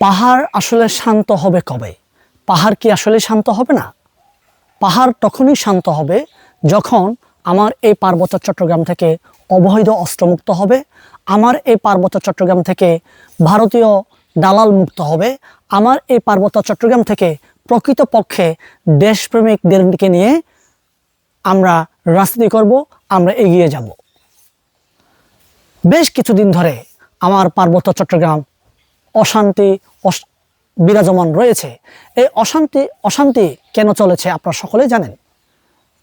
পাহাড় আসলে শান্ত হবে কবে? পাহাড় কি আসলে শান্ত হবে না? পাহাড় তখনই শান্ত হবে যখন আমার এই পার্বত্য চট্টগ্রাম থেকে অবৈধ অস্ত্রমুক্ত হবে, আমার এই পার্বত্য চট্টগ্রাম থেকে ভারতীয় দালাল মুক্ত হবে, আমার এই পার্বত্য চট্টগ্রাম থেকে প্রকৃতপক্ষে দেশপ্রেমিকদেরকে নিয়ে আমরা রাজনীতি করব, আমরা এগিয়ে যাব। বেশ কিছুদিন ধরে আমার পার্বত্য চট্টগ্রাম অশান্তি বিরাজমান রয়েছে। এই অশান্তি অশান্তি কেন চলেছে আপনারা সকলে জানেন।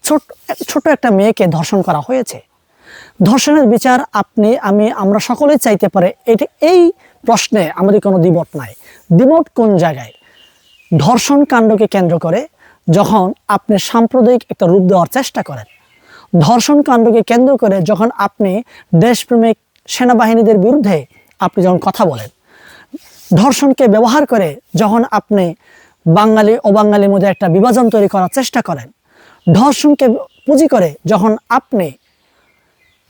ছোট ছোট একটা মেয়েকে ধর্ষণ করা হয়েছে। ধর্ষণের বিচার আপনি, আমি, আমরা সকলেই চাইতে পারে এটি এই প্রশ্নে আমাদের কোনো দ্বিমত নাই। দ্বিমত কোন জায়গায়? ধর্ষণ কাণ্ডকে কেন্দ্র করে যখন আপনি সাম্প্রদায়িক একটা রূপ দেওয়ার চেষ্টা করেন। ধর্ষণ কাণ্ডকে কেন্দ্র করে যখন আপনি দেশপ্রেমিক সেনাবাহিনীদের বিরুদ্ধে আপনি যখন কথা বলেন ধর্ষণকে ব্যবহার করে যখন আপনি বাঙালি ও বাঙালির মধ্যে একটা বিভাজন তৈরি করার চেষ্টা করেন, ধর্ষণকে পুঁজি করে যখন আপনি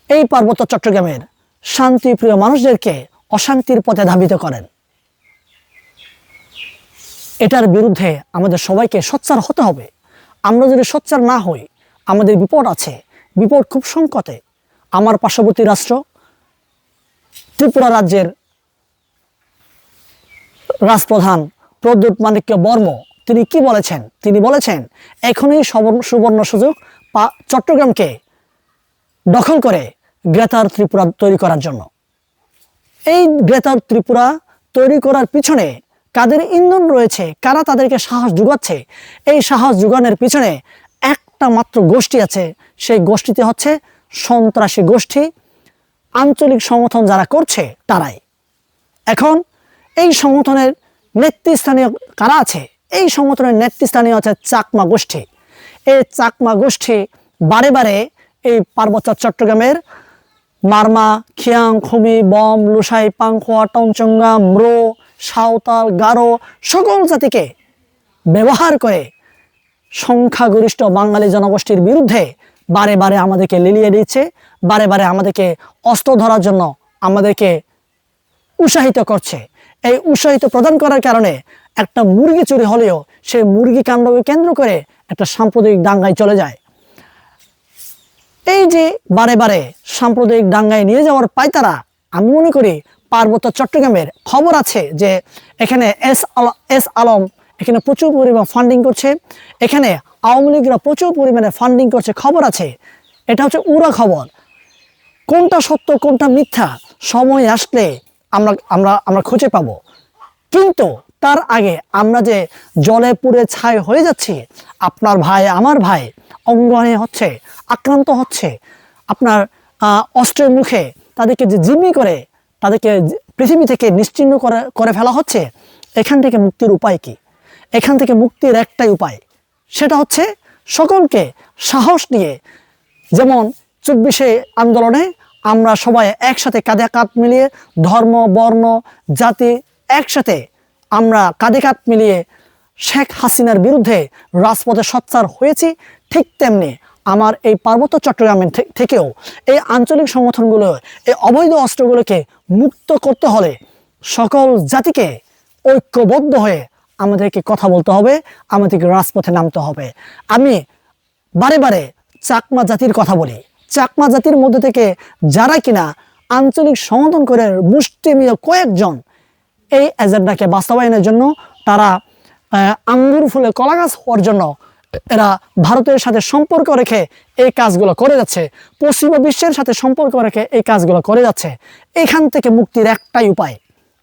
এই পার্বত্য চট্টগ্রামের শান্তিপ্রিয় মানুষদেরকে অশান্তির পথে ধাবিত করেন, এটার বিরুদ্ধে আমাদের সবাইকে সোচ্চার হতে হবে। আমরা যদি সোচ্চার না হই, আমাদের বিপদ আছে। বিপদ খুব সংকটে। আমার পার্শ্ববর্তী রাষ্ট্র, ত্রিপুরা রাজ্যের রাজপ্রধান প্রদ্যুৎ মানিক্য বর্ম। তিনি কি বলেছেন? তিনি বলেছেন, এখনই সুবর্ণ সুযোগ চট্টগ্রামকে দখল করে গ্রেতার ত্রিপুরা তৈরি করার জন্য। এই গ্রেতার ত্রিপুরা তৈরি করার পিছনে কাদের ইন্ধন রয়েছে? কারা তাদেরকে সাহস যোগাচ্ছে? এই সাহস যোগানোর পিছনে একটা মাত্র গোষ্ঠী আছে। সেই গোষ্ঠীতে হচ্ছে সন্ত্রাসী গোষ্ঠী। আঞ্চলিক সমর্থন যারা করছে, তারাই। এখন এই সংগঠনের নেতৃস্থানীয় কারা আছে? এই সংগঠনের নেতৃস্থানীয় আছে চাকমা গোষ্ঠী। এই চাকমা গোষ্ঠী বারে বারে এই পার্বত্য চট্টগ্রামের মারমা, খিয়াং খুমি বম, লুসাই, পাংখোয়া, টংচঙ্গা, ম্রো, সাঁওতাল, গারো সকল জাতিকে ব্যবহার করে সংখ্যাগরিষ্ঠ বাঙালি জনগোষ্ঠীর বিরুদ্ধে বারে বারে আমাদেরকে লিলিয়ে দিচ্ছে, বারে বারে আমাদেরকে অস্ত্র ধরার জন্য আমাদেরকে উৎসাহিত করছে। এই উৎসাহিত প্রদান করার কারণে একটা মুরগি চুরি হলেও সেই মুরগি কাণ্ডকে কেন্দ্র করে একটা সাম্প্রদায়িক দাঙ্গায় চলে যায়। এই যে বারে বারে সাম্প্রদায়িক দাঙ্গায় নিয়ে যাওয়ার পায়তারা, আমি মনে করি পার্বত্য চট্টগ্রামের খবর আছে যে এখানে এস আল- এস আলম এখানে প্রচুর পরিমাণ ফান্ডিং করছে। এখানে আওয়ামী লীগরা প্রচুর পরিমাণে ফান্ডিং করছে, খবর আছে। এটা হচ্ছে উড়া খবর। কোনটা সত্য, কোনটা মিথ্যা? সময় আসলে আমরা আমরা আমরা খুঁজে পাবো। কিন্তু তার আগে আমরা যে জলে পুড়ে ছাই হয়ে যাচ্ছি, আপনার ভাই, আমার ভাই অঙ্গহানি হচ্ছে, আক্রান্ত হচ্ছে, আপনার অস্ত্রের মুখে তাদেরকে যে জিম্মি করে, তাদেরকে পৃথিবী থেকে নিশ্চিহ্ন করে করে ফেলা হচ্ছে, এখান থেকে মুক্তির উপায় কি? এখান থেকে মুক্তির একটাই উপায়, সেটা হচ্ছে সকলকে সাহস নিয়ে যেমন চব্বিশে আন্দোলনে আমরা সবাই একসাথে কাঁধে কাঁধ মিলিয়ে ধর্ম, বর্ণ, জাতি একসাথে আমরা কাঁধে কাঁধ মিলিয়ে শেখ হাসিনার বিরুদ্ধে রাজপথে সচ্চার হয়েছি, ঠিক তেমনি আমার এই পার্বত্য চট্টগ্রামের থেকেও এই আঞ্চলিক সংগঠনগুলো, এই অবৈধ অস্ত্রগুলোকে মুক্ত করতে হলে সকল জাতিকে ঐক্যবদ্ধ হয়ে আমাদেরকে কথা বলতে হবে, আমাদেরকে রাজপথে নামতে হবে। আমি বারে বারে চাকমা জাতির কথা বলি। চাকমা জাতির মধ্যে থেকে যারা কিনা আঞ্চলিক সংগঠন করে মুষ্টিমীয় কয়েকজন এই এজেন্ডাকে বাস্তবায়নের জন্য তারা আঙ্গুর ফুলে কলা গাছ হওয়ার জন্য এরা ভারতের সাথে সম্পর্ক রেখে এই কাজগুলো করে যাচ্ছে। পশ্চিমা বিশ্বের সাথে সম্পর্ক রেখে এই কাজগুলো করে যাচ্ছে। এখান থেকে মুক্তির একটাই উপায়,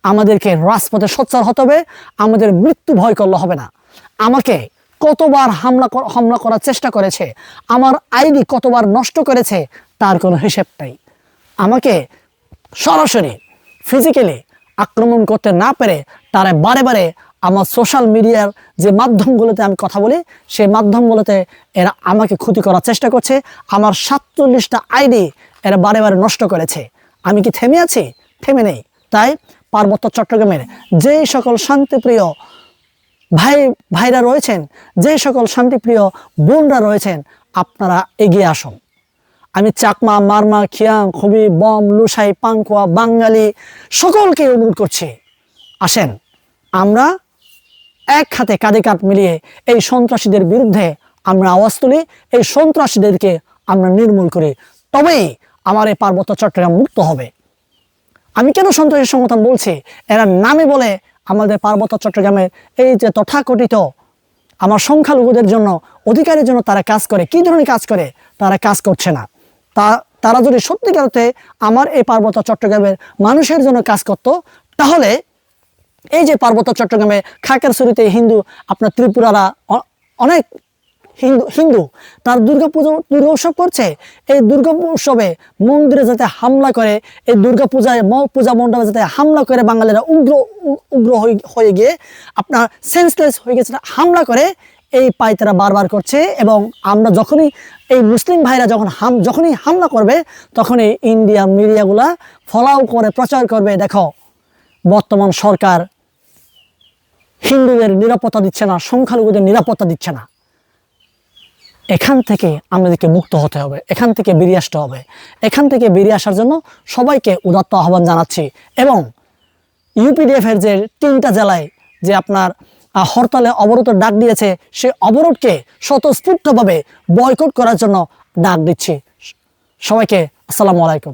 আমাদেরকে রাজপথে সোচ্চার হতে হবে, আমাদের মৃত্যু ভয় করলে হবে না। আমাকে কতবার হামলা হামলা করার চেষ্টা করেছে, আমার আইডি কতবার নষ্ট করেছে, তার কোনো হিসেব নেই। আমাকে সরাসরি ফিজিক্যালি আক্রমণ করতে না পেরে তারা বারে বারে আমার সোশ্যাল মিডিয়ার যে মাধ্যমগুলোতে আমি কথা বলি, সেই মাধ্যমগুলোতে এরা আমাকে ক্ষতি করার চেষ্টা করছে, আমার সাতচল্লিশটা আইডি এরা বারে বারে নষ্ট করেছে। আমি কি থেমে আছি? থেমে নেই। তাই পার্বত্য চট্টগ্রামের যে সকল শান্তিপ্রিয় ভাই, ভাইরা রয়েছেন, যে সকল শান্তিপ্রিয় বোনরা রয়েছেন, আপনারা এগিয়ে আসুন। আমি চাকমা, মারমা, খিয়াং, খুবই বম, লুসাই পাংকুয়া বাঙালি সকলকে অনুরোধ করছি, আসেন। আমরা এক হাতে কাঁধে কাঁধ মিলিয়ে এই সন্ত্রাসীদের বিরুদ্ধে আমরা আওয়াজ তুলি, এই সন্ত্রাসীদেরকে আমরা নির্মূল করি। তবেই আমার এই পার্বত্য চট্টগ্রাম মুক্ত হবে। আমি কেন সন্ত্রাসী সংগঠন বলছি? এরা নামে বলে আমাদের পার্বত্য চট্টগ্রামে এই যে তথাকথিত আমার সংখ্যালঘুদের জন্য, অধিকারের জন্য তারা কাজ করে। কি ধরনের কাজ করে? তারা কাজ করছে না। তা, তারা যদি সত্যিকার অর্থে আমার এই পার্বত্য চট্টগ্রামের মানুষের জন্য কাজ করত, তাহলে এই যে পার্বত্য চট্টগ্রামে খাকের শুরুতে হিন্দু, আপনার ত্রিপুরারা অনেক হিন্দু হিন্দু, তার দুর্গা পুজো দুর্গা উৎসব করছে। এই দুর্গা উৎসবে মন্দিরে যাতে হামলা করে, এই দুর্গা পূজায় পূজা মণ্ডপে যাতে হামলা করে বাঙালিরা উগ্র উগ্র হয়ে- গিয়ে আপনার সেন্সলেস হয়ে গেছে হামলা করে, এই পাইতারা বারবার করছে এবং আমরা যখনই এই মুসলিম ভাইরা যখন হাম, যখনই হামলা করবে, তখনই ইন্ডিয়া মিডিয়াগুলা ফলাও করে, প্রচার করবে, দেখো, বর্তমান সরকার হিন্দুদের নিরাপত্তা দিচ্ছে না, সংখ্যালঘুদের নিরাপত্তা দিচ্ছে না। এখান থেকে আমাদেরকে মুক্ত হতে হবে, এখান থেকে বেরিয়ে আসতে হবে। এখান থেকে বেরিয়ে আসার জন্য সবাইকে উদাত্ত আহ্বান জানাচ্ছি এবং ইউপিডিএফের যে তিনটা জেলায় যে আপনার হরতালে অবরোধের ডাক দিয়েছে, সে অবরোধকে স্বতঃস্ফূর্তভাবে বয়কট করার জন্য ডাক দিচ্ছি। সবাইকে আসসালামু আলাইকুম।